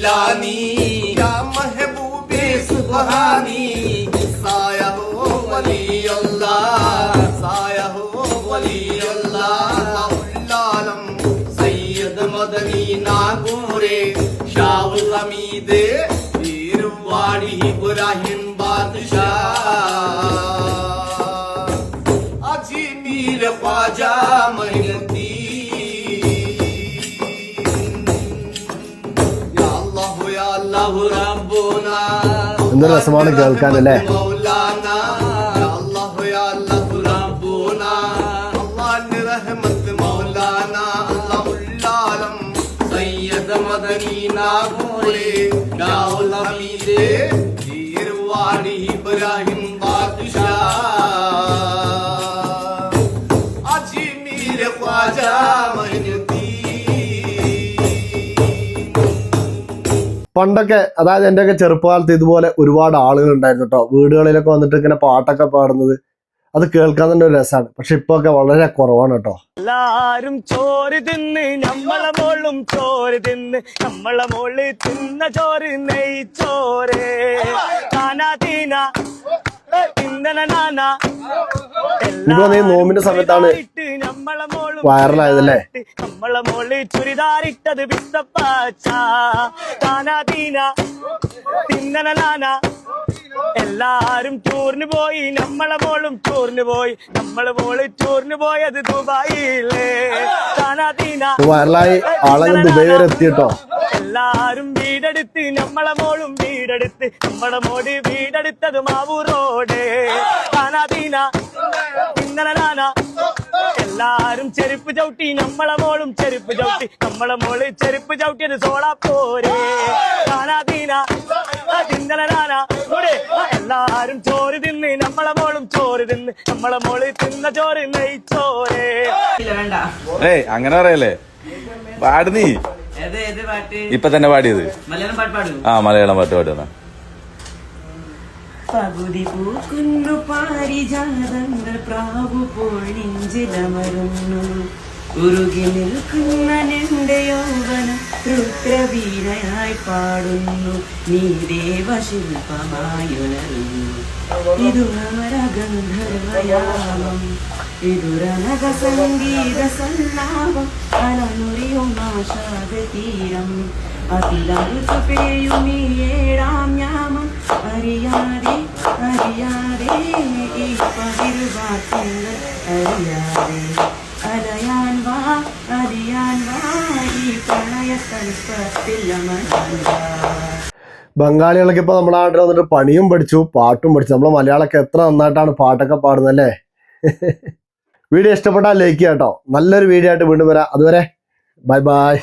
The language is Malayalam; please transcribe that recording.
جیلانی یا محبوب سبحانی سایہ ہو ولی اللہ سایہ ہو ولی اللہ العالم سید مدنی ناگورے شاہ الحمید پیرواڑی ابراہیم بادشاہ اجی میر خواجہ محلتی നാഗൂരെ രസമാണ് കേൾക്കാൻ അല്ലേ ഇബ്രാഹിം ബാദഷാ. അജ്മീർ ഖ്വാജ. പണ്ടൊക്കെ അതായത് എന്റെയൊക്കെ ചെറുപ്പകാലത്ത് ഇതുപോലെ ഒരുപാട് ആളുകൾ ഉണ്ടായിരുന്നു കേട്ടോ വീടുകളിലൊക്കെ വന്നിട്ട് ഇങ്ങനെ പാട്ടൊക്കെ പാടുന്നത്. അത് കേൾക്കാൻ തന്നെ ഒരു രസമാണ് പക്ഷെ ഇപ്പൊ ഒക്കെ വളരെ കുറവാണ് കേട്ടോ എല്ലാരും ചോറ് തിന്ന് നമ്മളെ മോളും ചോറ് തിന്ന് നമ്മളെ മോൾ തിന്ന ചോറ് നെയ്ച്ചോറ് തീന നാന. എനിക്ക് തോന്നുന്നു നോമ്പിന്റെ സമയത്താണ് വൈറലായതല്ലേ? നമ്മളെ മോൾ ചുരിദാറിട്ടത് എല്ലാരും ടൂറിന് പോയി നമ്മളെ മോളും ടൂറിന് പോയി. നമ്മളെ മോൾ ടൂറിന് പോയത് ദുബായിലേ. വൈറലായി ആളങ്ങ് ദുബായ് വരെ എത്തി കേട്ടോ. എല്ലാരും വീടെടുത്ത് നമ്മളെ മോളും വീടെടുത്ത്. നമ്മളെ മോടി വീടെടുത്തത് മാവൂറോടെ നാന എല്ലാരും ചെരുപ്പ് ചവിട്ടി നമ്മളെ മോളും ചെരുപ്പ് ചവിട്ടി. നമ്മളെ മോൾ ചെരുപ്പ് ചവിട്ടിയത് സോളാ പോരെ. എല്ലാരും ചോറ് തിന്ന് നമ്മളെ മോളും ചോറ് തിന്ന്. നമ്മളെ മോൾ തിന്ന ചോറ് നെയ്ച്ചോരെ ഏയ് അങ്ങനെ പറയല്ലേ? പാടുന്നീ ഇപ്പൊ തന്നെ പാടിയത്. മലയാളം പാട്ട് പാടും. ആ മലയാളം പാട്ട് പാടുന്ന. പകുതി പൂക്കുന്നു പാരിജാതങ്ങൾ പ്രാവു പോഴിഞ്ചിലമരുന്നു. ഉരുകി നിൽക്കുന്ന നിന്റെ യൗവനം രുദ്രവീരയായി പാടുന്നു. നീ ദേവശില്പമായുണരുന്നു. ഇതു അമരഗന്ധർവയാമം ഇതുരനക സംഗീത സല്ലാപം അലനുറിയും ആശാദ തീരം അതിലറുത്തു പെയ്യും ഈ അറിയാതെ അറിയാതെ ഈ പതിരുവാക്യങ്ങൾ അറിയാതെ. അലയാൻ വാ അറിയാൻ വാ ഈ പ്രണയ ബംഗാളികളൊക്കെ ഇപ്പൊ നമ്മുടെ നാട്ടിൽ വന്നിട്ട് പണിയും പഠിച്ചു പാട്ടും പഠിച്ചു. നമ്മൾ മലയാളമൊക്കെ എത്ര നന്നായിട്ടാണ് പാട്ടൊക്കെ പാടുന്നല്ലേ വീഡിയോ ഇഷ്ടപ്പെട്ടാൽ ലൈക്ക് ചെയ്യാം കേട്ടോ നല്ലൊരു വീഡിയോ ആയിട്ട് വീണ്ടും വരാം. അതുവരെ ബൈ ബൈ